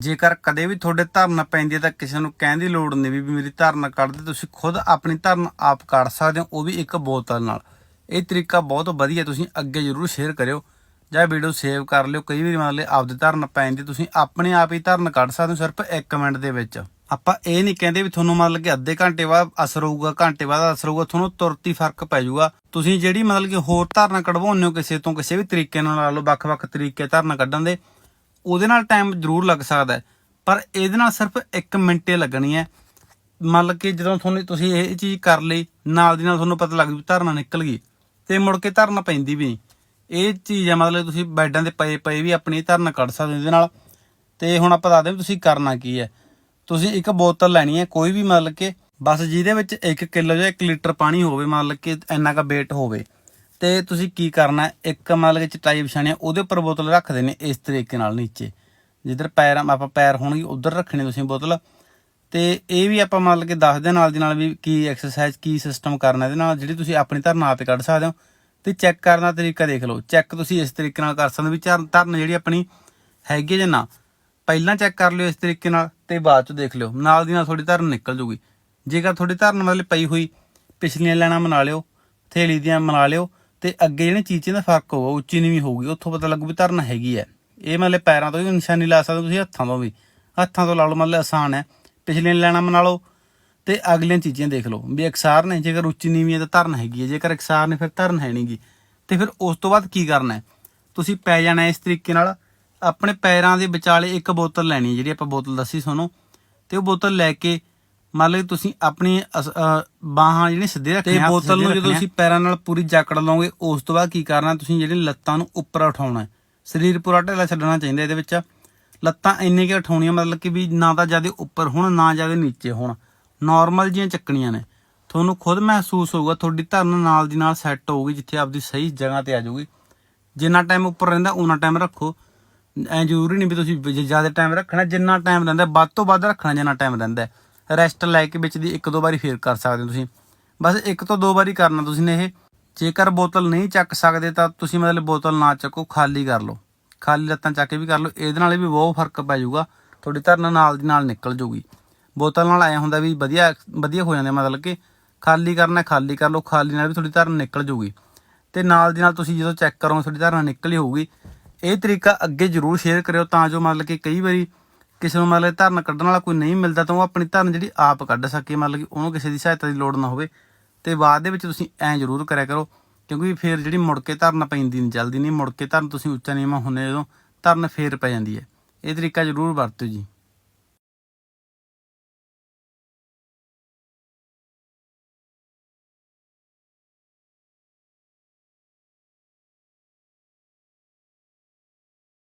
ਜੇਕਰ ਕਦੇ ਵੀ ਤੁਹਾਡੇ ਧਰਨ ਪੈਂਦੀ ਹੈ ਤਾਂ ਕਿਸੇ ਨੂੰ ਕਹਿਣ ਦੀ ਲੋੜ ਨਹੀਂ ਵੀ ਮੇਰੀ ਧਰਨ ਕੱਢ ਦੇ ਤੁਸੀਂ ਖੁਦ ਆਪਣੀ ਧਰਨ ਆਪ ਕੱਢ ਸਕਦੇ ਹੋ, ਉਹ ਵੀ ਇੱਕ ਬੋਤਲ ਨਾਲ। ਇਹ ਤਰੀਕਾ ਬਹੁਤ ਵਧੀਆ ਤੁਸੀਂ ਅੱਗੇ ਜ਼ਰੂਰ ਸ਼ੇਅਰ ਕਰਿਓ। ਜਾਂ ਵੀਡੀਓ ਸੇਵ ਕਰ ਲਿਓ, ਕਈ ਵਾਰੀ ਮੰਨ ਲਓ ਆਪਦੇ ਧਰਨ ਪੈਂਦੇ, ਤੁਸੀਂ ਆਪਣੇ ਆਪ ਹੀ ਧਰਨ ਕੱਢ ਸਕਦੇ ਹੋ ਸਿਰਫ 1 ਮਿੰਟ ਦੇ ਵਿੱਚ। ਆਪਾਂ ਇਹ ਨਹੀਂ ਕਹਿੰਦੇ ਵੀ ਤੁਹਾਨੂੰ ਮਤਲਬ ਕਿ ਅੱਧੇ ਘੰਟੇ ਬਾਅਦ ਅਸਰ ਹੋਊਗਾ, ਘੰਟੇ ਬਾਅਦ ਅਸਰ ਹੋਊਗਾ, ਤੁਹਾਨੂੰ ਤੁਰਤ ਹੀ ਫ਼ਰਕ ਪੈ ਜਾਊਗਾ। ਤੁਸੀਂ ਜਿਹੜੀ ਮਤਲਬ ਕਿ ਹੋਰ ਧਾਰਨਾ ਕਢਵਾਉਂਦੇ ਹੋ ਕਿਸੇ ਤੋਂ ਕਿਸੇ ਵੀ ਤਰੀਕੇ ਨਾਲ ਲਾ ਲਓ, ਵੱਖ-ਵੱਖ ਤਰੀਕੇ ਧਾਰਨਾ ਕੱਢਣ ਦੇ ਉਹਦੇ ਨਾਲ ਟਾਈਮ ਜ਼ਰੂਰ ਲੱਗ ਸਕਦਾ ਹੈ, ਪਰ ਇਹਦੇ ਨਾਲ ਸਿਰਫ 1 ਮਿੰਟੇ ਲੱਗਣੀ ਹੈ। ਮੰਨ ਕਿ ਜਦੋਂ ਤੁਹਾਨੂੰ ਤੁਸੀਂ ਇਹ ਚੀਜ਼ ਕਰ ਲਈ, ਨਾਲ ਦੀ ਨਾਲ ਤੁਹਾਨੂੰ ਪਤਾ ਲੱਗ ਜੂ ਧਰਨਾ ਨਿਕਲ ਗਈ, ਤੇ ਮੁੜ ਕੇ ਧਰਨਾ ਪੈਂਦੀ ਵੀ ਨਹੀਂ। ਇਹ ਚੀਜ਼ ਹੈ, ਮਤਲਬ ਤੁਸੀਂ ਬੈਡਾਂ ਤੇ ਪਏ ਪਏ ਵੀ ਆਪਣੀ ਧਰਨਾ ਕੱਢ ਸਕਦੇ ਇਹਦੇ ਨਾਲ। ਤੇ ਹੁਣ ਆਪਾਂ ਦੱਸਦੇ ਹਾਂ ਵੀ ਤੁਸੀਂ ਕਰਨਾ ਕੀ ਹੈ। ਤੁਸੀਂ ਇੱਕ ਬੋਤਲ ਲੈਣੀ ਹੈ, ਕੋਈ ਵੀ ਮਤਲਬ ਕਿ ਬਸ ਜਿਹਦੇ ਵਿੱਚ 1 ਕਿਲੋ ਜਾਂ 1 ਲੀਟਰ ਪਾਣੀ ਹੋਵੇ, ਮਤਲਬ ਕਿ ਇੰਨਾ ਕਾ weight ਹੋਵੇ ਤੇ ਤੁਸੀਂ ਕੀ ਕਰਨਾ ਇੱਕ ਮਤਲਬ ਕਿ ਚਟਾਈ ਵਿਛਾਣੀ ਹੈ ਉਹਦੇ ਉੱਪਰ ਬੋਤਲ ਰੱਖਦੇ ਨੇ ਇਸ ਤਰੀਕੇ ਨਾਲ ਨੀਚੇ। ਜਿੱਧਰ ਪੈਰ ਆਪਾਂ ਪੈਰ ਹੋਣਗੇ, ਉਧਰ ਰੱਖਣੀ ਤੁਸੀਂ ਬੋਤਲ। ਤੇ ਇਹ ਵੀ ਆਪਾਂ ਮਤਲਬ ਕਿ ਦੱਸਦੇ ਨਾਲ ਦੀ ਨਾਲ ਵੀ ਕੀ ਐਕਸਰਸਾਈਜ਼ ਕੀ ਸਿਸਟਮ ਕਰਨਾ ਇਹਦੇ ਨਾਲ, ਜਿਹੜੀ ਤੁਸੀਂ ਆਪਣੀ ਧਰਨਾ ਆਪੇ ਕੱਢ ਸਕਦੇ ਹੋ। ਤੇ ਚੈੱਕ ਕਰਨ ਦਾ ਤਰੀਕਾ ਦੇਖ ਲਓ। ਚੈੱਕ ਤੁਸੀਂ ਇਸ ਤਰੀਕੇ ਨਾਲ ਕਰ ਸਕਦੇ ਹੋ ਵੀ ਧਰਨ ਧਰਨ ਜਿਹੜੀ ਆਪਣੀ ਹੈਗੀ ਹੈ ਜਾਂ ਨਾ। ਪਹਿਲਾਂ ਚੈੱਕ ਕਰ ਲਿਓ ਇਸ ਤਰੀਕੇ ਨਾਲ ਤੇ ਬਾਅਦ ਚ ਦੇਖ ਲਿਓ। ਨਾਲ ਦੀ ਨਾਲ ਤੁਹਾਡੀ ਧਰਨ ਨਿਕਲ ਜੂਗੀ। ਜੇਕਰ ਤੁਹਾਡੀ ਧਰਨ ਮਤਲਬ ਪਈ ਹੋਈ, ਪਿਛਲੀਆਂ ਲੈਣਾ ਮਨਾ ਲਿਓ, ਥੇਲੀ ਦੀਆਂ ਮਨਾ ਲਿਓ ਤੇ ਅੱਗੇ ਜਿਹੜੇ ਚੀਚੇ ਦਾ ਫ਼ਰਕ ਹੋਊਗਾ ਉੱਚੀ ਨੀਵੀਂ ਹੋਊਗੀ, ਉੱਥੋਂ ਪਤਾ ਲੱਗੂ ਵੀ ਧਰਨ ਹੈਗੀ ਹੈ ਇਹ ਮਤਲਬ ਪੈਰਾਂ ਤੋਂ ਵੀ ਨਿਸ਼ਾਨੀ ਲਾ ਸਕਦੇ ਤੁਸੀਂ, ਹੱਥਾਂ ਤੋਂ ਵੀ। ਹੱਥਾਂ ਤੋਂ ਲਾ ਲਓ, ਮਤਲਬ ਆਸਾਨ ਹੈ ਪਿਛਲੀਆਂ ਲੈਣਾ ਮਨਾ ਲਓ, ਤੇ ਅਗਲੀਆਂ ਚੀਜ਼ਾਂ ਦੇਖ ਲਓ। ਵੀ ਇਕਸਾਰ ਨੇ, ਜੇਕਰ ਉੱਚੀ ਨੀਵੀਂ ਹੈ ਤਾਂ ਧਰਨ ਹੈਗੀ ਹੈ ਜੇਕਰ ਇਕਸਾਰ ਨੇ ਫਿਰ ਧਰਨ ਹੈ ਨਹੀਂਗੀ ਤੇ ਫਿਰ ਉਸ ਤੋਂ ਬਾਅਦ ਕੀ ਕਰਨਾ ਹੈ ਤੁਸੀਂ ਪੈ ਜਾਣਾ ਇਸ ਤਰੀਕੇ ਨਾਲ। ਆਪਣੇ ਪੈਰਾਂ ਦੇ ਵਿਚਾਲੇ ਇੱਕ ਬੋਤਲ ਲੈਣੀ ਹੈ ਜਿਹੜੀ ਆਪਾਂ ਬੋਤਲ ਦੱਸੀ ਤੁਹਾਨੂੰ। ਤੇ ਉਹ ਬੋਤਲ ਲੈ ਕੇ ਮੰਨ ਲਓ ਤੁਸੀਂ ਆਪਣੀ ਬਾਹਾਂ ਜਿਹੜੀਆਂ ਸਿੱਧੇ ਰੱਖਣੀਆਂ ਤੇ ਬੋਤਲ ਨੂੰ ਜਦੋਂ ਤੁਸੀਂ ਪੈਰਾਂ ਨਾਲ ਪੂਰੀ ਜਕੜ ਲਓਗੇ ਉਸ ਤੋਂ ਬਾਅਦ ਕੀ ਕਰਨਾ ਤੁਸੀਂ ਜਿਹੜੀ ਲੱਤਾਂ ਨੂੰ ਉੱਪਰ ਉਠਾਉਣਾ ਹੈ। ਸਰੀਰ ਪੂਰਾ ਢਿੱਲਾ ਛੱਡਣਾ ਚਾਹੀਦਾ ਇਹਦੇ ਵਿੱਚ। ਲੱਤਾਂ ਇੰਨੇ ਕਿ ਉਠਾਉਣੀਆਂ ਮਤਲਬ ਕਿ ਵੀ ਨਾ ਤਾਂ ਜ਼ਿਆਦਾ ਉੱਪਰ ਹੋਣ ਨਾ ਜ਼ਿਆਦਾ ਨੀਚੇ ਹੋਣ। ਨਾਰਮਲ ਜੀਆਂ ਚੱਕਣੀਆਂ ਨੇ। ਤੁਹਾਨੂੰ ਖੁਦ ਮਹਿਸੂਸ ਹੋਊਗਾ ਤੁਹਾਡੀ ਧਰਨ ਨਾਲ ਦੀ ਨਾਲ ਸੈੱਟ ਹੋਊਗੀ ਜਿੱਥੇ ਆਪਦੀ ਸਹੀ ਜਗ੍ਹਾ ਤੇ ਆ ਜਾਊਗੀ। ਜਿੰਨਾ ਟਾਈਮ ਉੱਪਰ ਰਹਿੰਦਾ ਉਨਾ ਟਾਈਮ ਰੱਖੋ। ਐ ਜ਼ਰੂਰੀ ਨਹੀਂ ਵੀ ਤੁਸੀਂ ਜ਼ਿਆਦਾ ਟਾਈਮ ਰੱਖਣਾ ਜਿੰਨਾ ਟਾਈਮ ਰਹਿੰਦਾ ਵੱਧ ਤੋਂ ਵੱਧ ਰੱਖਣਾ ਜਿੰਨਾ ਟਾਈਮ ਰਹਿੰਦਾ ਰੈਸਟ ਲੈ ਕੇ ਵਿੱਚ ਦੀ ਇੱਕ ਦੋ ਵਾਰੀ ਫੇਰ ਕਰ ਸਕਦੇ ਹੋ ਤੁਸੀਂ। ਬਸ ਇੱਕ ਤੋਂ ਦੋ ਵਾਰੀ ਕਰਨਾ ਤੁਸੀਂ ਨੇ ਇਹ। ਜੇਕਰ ਬੋਤਲ ਨਹੀਂ ਚੱਕ ਸਕਦੇ ਤਾਂ ਤੁਸੀਂ ਮਤਲਬ ਬੋਤਲ ਨਾ ਚੱਕੋ, ਖਾਲੀ ਕਰ ਲਓ। ਖਾਲੀ ਲੱਤਾਂ ਚੱਕ ਕੇ ਵੀ ਕਰ ਲਓ। ਇਹਦੇ ਨਾਲ ਵੀ ਬਹੁਤ ਫ਼ਰਕ ਪੈ ਜਾਊਗਾ। ਤੁਹਾਡੀ ਧਰਨ ਨਾਲ ਦੀ ਨਾਲ ਨਿਕਲ ਜਾਊਗੀ। ਬੋਤਲ ਨਾਲ ਐ ਹੁੰਦਾ ਵੀ ਵਧੀਆ ਵਧੀਆ ਹੋ ਜਾਂਦੇ ਮਤਲਬ ਕਿ ਖਾਲੀ ਕਰਨਾ, ਖਾਲੀ ਕਰ ਲਓ। ਖਾਲੀ ਨਾਲ ਵੀ ਤੁਹਾਡੀ ਧਰਨ ਨਿਕਲ ਜਾਊਗੀ। ਤੇ ਨਾਲ ਦੀ ਨਾਲ ਤੁਸੀਂ ਜਦੋਂ ਚੈੱਕ ਕਰੋਗੇ, ਤੁਹਾਡੀ ਧਾਰਨਾ ਨਿਕਲੀ ਹੋਊਗੀ। ਇਹ ਤਰੀਕਾ ਅੱਗੇ ਜ਼ਰੂਰ ਸ਼ੇਅਰ ਕਰਿਓ ਤਾਂ ਜੋ ਮਤਲਬ ਕਿ ਕਈ ਵਾਰੀ ਕਿਸੇ ਨੂੰ ਮਤਲਬ ਧਰਨ ਕੱਢਣ ਵਾਲਾ ਕੋਈ ਨਹੀਂ ਮਿਲਦਾ ਤਾਂ ਉਹ ਆਪਣੀ ਧਰਨ ਜਿਹੜੀ ਆਪ ਕੱਢ ਸਕੇ, ਮਤਲਬ ਕਿ ਉਹਨੂੰ ਕਿਸੇ ਦੀ ਸਹਾਇਤਾ ਦੀ ਲੋੜ ਨਾ ਹੋਵੇ। ਤੇ ਬਾਅਦ ਦੇ ਵਿੱਚ ਤੁਸੀਂ ਐਂ ਜ਼ਰੂਰ ਕਰਿਆ ਕਰੋ, ਕਿਉਂਕਿ ਫਿਰ ਜਿਹੜੀ ਮੁੜ ਕੇ ਧਾਰਨ ਪੈਂਦੀ ਨਹੀਂ ਜਲਦੀ ਨਹੀਂ ਮੁੜ ਕੇ ਧਰਨ, ਤੁਸੀਂ ਉੱਚਾ ਨੀਵਾਂ ਹੁੰਨੇ ਜਦੋਂ ਧਰਨ ਫੇਰ ਪੈ ਜਾਂਦੀ ਹੈ। ਇਹ ਤਰੀਕਾ ਜ਼ਰੂਰ ਵਰਤੋ ਜੀ।